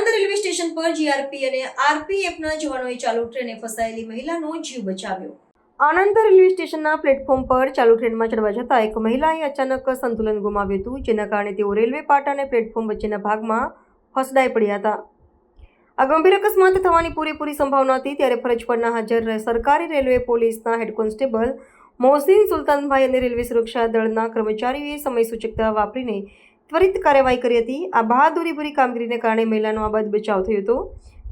Station પર GRP અને આરપીએફના જવાનોએ ચાલુ ટ્રેને ફસાયેલી મહિલાનો જીવ બચાવ્યો. આણંદ રેલવે સ્ટેશનના પ્લેટફોર્મ પર ચાલુ ટ્રેનમાં ચડવા જતાં એક મહિલાએ અચાનક સંતુલન ગુમાવ્યું હતું, જેના કારણે તેઓ રેલવે પાટા અને પ્લેટફોર્મ વચ્ચેના ભાગમાં ફસડાઈ પડ્યા હતા. આ ગંભીર અકસ્માત થવાની પૂરેપૂરી સંભાવના હતી, ત્યારે ફરજ પરના હાજર સરકારી રેલવે પોલીસના હેડ કોન્સ્ટેબલ મોહસિન સુલતાનભાઈ અને રેલવે સુરક્ષા દળના કર્મચારીઓએ સમય સૂચકતા વાપરીને ત્વરિત કાર્યવાહી કરી હતી. આ બહાદુરીભરી કામગીરીને કારણે મહિલાનો આબાદ બચાવ થયો હતો,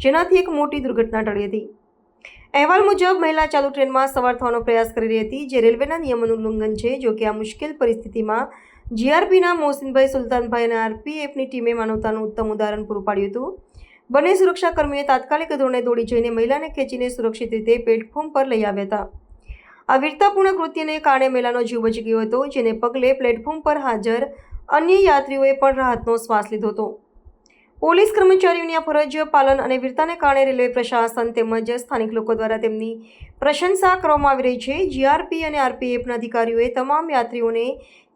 જેનાથી એક મોટી દુર્ઘટના ટળી હતી. અહેવાલ મુજબ, મહિલા ચાલુ ટ્રેનમાં સવાર થવાનો પ્રયાસ કરી રહી હતી, જે રેલવેના નિયમોનું ઉલ્લંઘન છે, જો કે આ મુશ્કેલ પરિસ્થિતિમાં જીઆરપીના મોહસિનભાઈ, સુલતાનભાઈ અને આરપીએફની ટીમે માનવતાનું ઉત્તમ ઉદાહરણ પૂરું પાડ્યું હતું. બંને સુરક્ષાકર્મીએ તાત્કાલિક ધોરણે દોડી જઈને મહિલાને ખેંચીને સુરક્ષિત રીતે પ્લેટફોર્મ પર લઈ આવ્યા હતા. આ વીરતાપૂર્ણ કૃત્યને કારણે મહિલાનો જીવ બચી ગયો હતો, જેને પગલે પ્લેટફોર્મ પર હાજર અન્ય યાત્રીઓએ પણ રાહતનો શ્વાસ લીધો હતો. પોલીસ કર્મચારીઓની આ ફરજ પાલન અને વીરતાને કારણે રેલવે પ્રશાસન તેમજ સ્થાનિક લોકો દ્વારા તેમની પ્રશંસા કરવામાં આવી રહી છે. જીઆરપી અને આરપીએફના અધિકારીઓએ તમામ યાત્રીઓને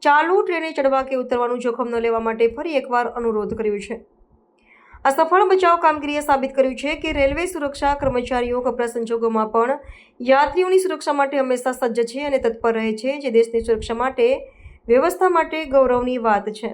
ચાલુ ટ્રેને ચડવા કે ઉતરવાનું જોખમ ન લેવા માટે ફરી એકવાર અનુરોધ કર્યો છે. આ સફળ બચાવ કામગીરીએ સાબિત કર્યું છે કે રેલવે સુરક્ષા કર્મચારીઓ કપરા સંજોગોમાં પણ યાત્રીઓની સુરક્ષા માટે હંમેશા સજ્જ છે અને તત્પર રહે છે. જે દેશની સુરક્ષા માટે વ્યવસ્થા માટે ગૌરવની વાત છે.